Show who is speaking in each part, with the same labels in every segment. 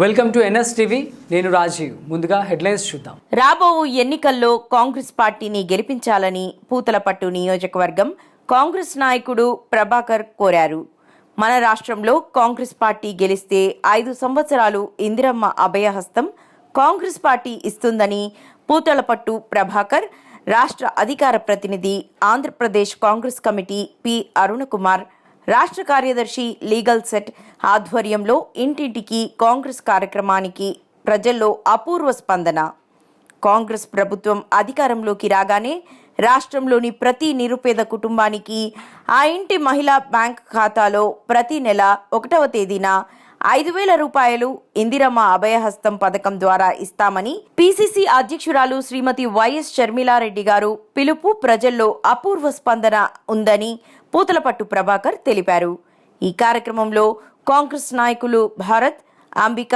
Speaker 1: Welcome to NS TV. నేను రాజీవ్. ముందుగా headlines చూద్దాం.
Speaker 2: రాబో ఎన్నికల్లో కాంగ్రెస్ పార్టీని గెలిపించాలని పూతలపట్టు నియోజకవర్గం కాంగ్రెస్ నాయకుడు ప్రభాకర్ కోరారు. మన రాష్ట్రంలో కాంగ్రెస్ పార్టీ గెలిస్తే ఐదు సంవత్సరాలు ఇందిరమ్మ అభయహస్తం కాంగ్రెస్ పార్టీ ఇస్తుందని పూతలపట్టు ప్రభాకర్ రాష్ట్ర అధికార ప్రతినిధి ఆంధ్రప్రదేశ్ కాంగ్రెస్ కమిటీ పి అరుణకుమార్ రాష్ట్ర కార్యదర్శి లీగల్ సెట్ ఆధ్వర్యంలో ఇంటింటికి కాంగ్రెస్ కార్యక్రమానికి ప్రజల్లో అపూర్వ స్పందన. కాంగ్రెస్ ప్రభుత్వం అధికారంలోకి రాగానే రాష్ట్రంలోని ప్రతి నిరుపేద కుటుంబానికి ఆ ఇంటి మహిళా బ్యాంక్ ఖాతాలో ప్రతి నెల ఒకటవ తేదీన ఐదు వేల రూపాయలు ఇందిరమ్మ అభయహస్తం పథకం ద్వారా ఇస్తామని పిసిసి అధ్యక్షురాలు శ్రీమతి వైఎస్ షర్మిలారెడ్డి గారు పిలుపు ప్రజల్లో అపూర్వ స్పందన ఉందని పూతలపట్టు ప్రభాకర్ తెలిపారు. ఈ కార్యక్రమంలో కాంగ్రెస్ నాయకులు భారత్ అంబిక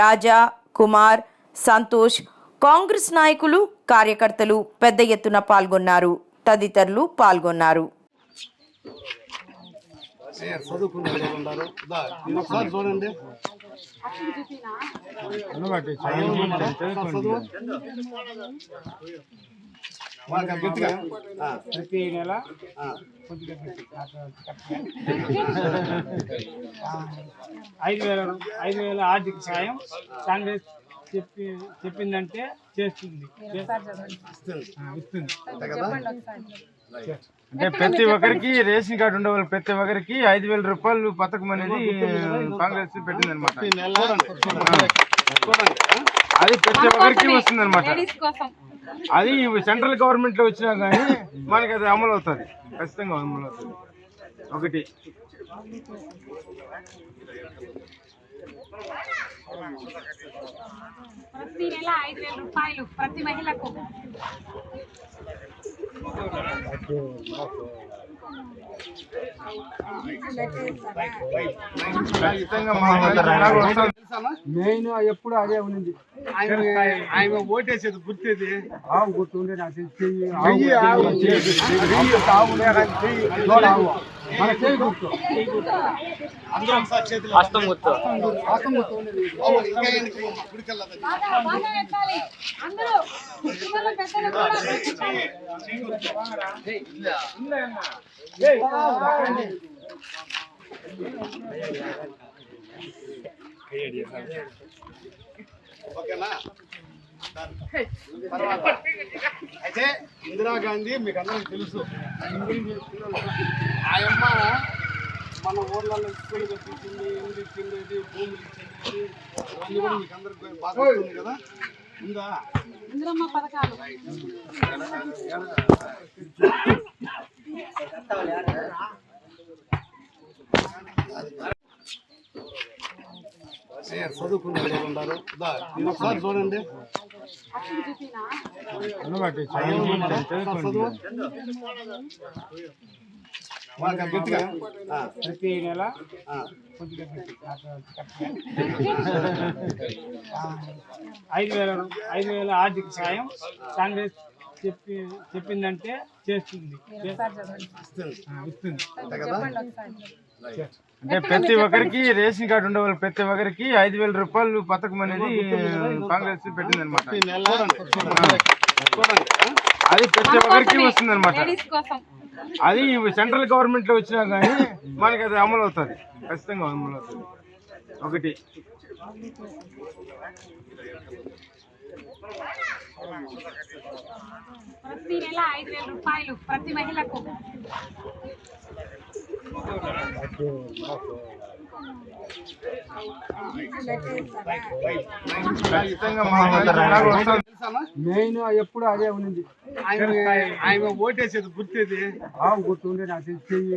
Speaker 2: రాజా కుమార్ సంతోష్ కాంగ్రెస్ నాయకులు కార్యకర్తలు పెద్ద ఎత్తున పాల్గొన్నారు. తదితరులు పాల్గొన్నారు.
Speaker 3: చదువుకున్న ఉన్నారు ఒకసారి చూడండి.
Speaker 4: ప్రతి నెల ఐదు వేల ఐదు వేల ఆర్థిక సాయం కాంగ్రెస్ చెప్పి చెప్పిందంటే చేస్తుంది. ఇస్తుంది.
Speaker 5: అంటే ప్రతి ఒక్కరికి రేషన్ కార్డు ఉండే వాళ్ళు ప్రతి ఒక్కరికి ఐదు వేల రూపాయలు పథకం అనేది కాంగ్రెస్ పెట్టింది అనమాట? అది ప్రతి ఒక్కరికి వస్తుంది అనమాట అది సెంట్రల్ గవర్నమెంట్లో వచ్చినా కానీ మనకి అది అమలు అవుతుంది. ఖచ్చితంగా అమలు అవుతుంది. ఒకటి.
Speaker 6: ప్రతి నెల ఐదు వేల రూపాయలు ప్రతి మహిళకు
Speaker 5: ఖచ్చితంగా మనకి వస్తుంది.
Speaker 3: తెలుసానా?
Speaker 4: మెయిన్ ఎప్పుడు అదే ఉన్నది.
Speaker 3: ఆయన ఓటేసేది గుర్తేది.
Speaker 4: గుర్తుండే నాకు గుర్తు.
Speaker 3: ఓకేనా? అయితే ఇందిరాగాంధీ మీకు అందరికి తెలుసు. మన ఊర్లలో స్కూల్ పెట్టించింది ఇల్లు ఇచ్చింది ఇది, భూములు ఇచ్చింది ఇవన్నీ కూడా మీకు అందరికి బాగా వస్తుంది కదా? ఉందా?
Speaker 6: ఇందిరమ్మ పథకాలు.
Speaker 3: చదువుకున్న ఉన్నారు? ఒకసారి చూడండి. చదువు. వాళ్ళకి ఆ గట్టిగా. ఆ,
Speaker 4: ప్రతి నెల ఐదు వేల ఐదు వేల ఆర్థిక సాయం కాంగ్రెస్ చెప్పి చెప్పిందంటే చేస్తుంది. ఆ, ఇస్తుంది.
Speaker 3: అంతే కదా?
Speaker 5: అంటే ప్రతి ఒక్కరికి రేషన్ కార్డు ఉండే వాళ్ళు ప్రతి ఒక్కరికి ఐదు వేల రూపాయలు పథకం అనేది కాంగ్రెస్ పెట్టింది అనమాట? అది ప్రతి ఒక్కరికి వస్తుంది. అనమాట అది సెంట్రల్ గవర్నమెంట్లో వచ్చినా కానీ మనకి అది అమలు అవుతుంది. ఖచ్చితంగా అమలు అవుతుంది. ఒకటి.
Speaker 6: ప్రతి నెల ఐదు వేల రూపాయలు ప్రతి మహిళకు.
Speaker 5: ఖచ్చితంగా మనకి వస్తుంది.
Speaker 3: తెలుసానా?
Speaker 4: మెయిన్ ఎప్పుడు అదే ఉన్నది.
Speaker 3: ఆయన ఆయన ఓటేసేది గుర్తేది.
Speaker 4: ఆవు గుర్తుండే నాకు చెయ్యి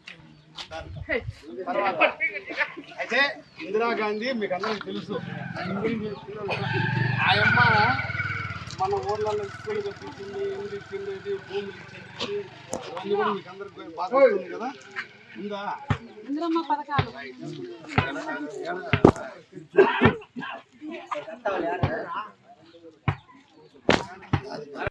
Speaker 3: అయితే ఇందిరాగాంధీ మీకు అందరికి తెలుసు. ఆయమ్మ మన ఊర్లలో స్కూల్ కట్టించింది ఇల్లు ఇచ్చింది భూములు ఇచ్చింది అవన్నీ కూడా మీకు అందరికి బాగా ఉంది కదా? ఉందా?
Speaker 6: ఇందిరమ్మ పథకాలు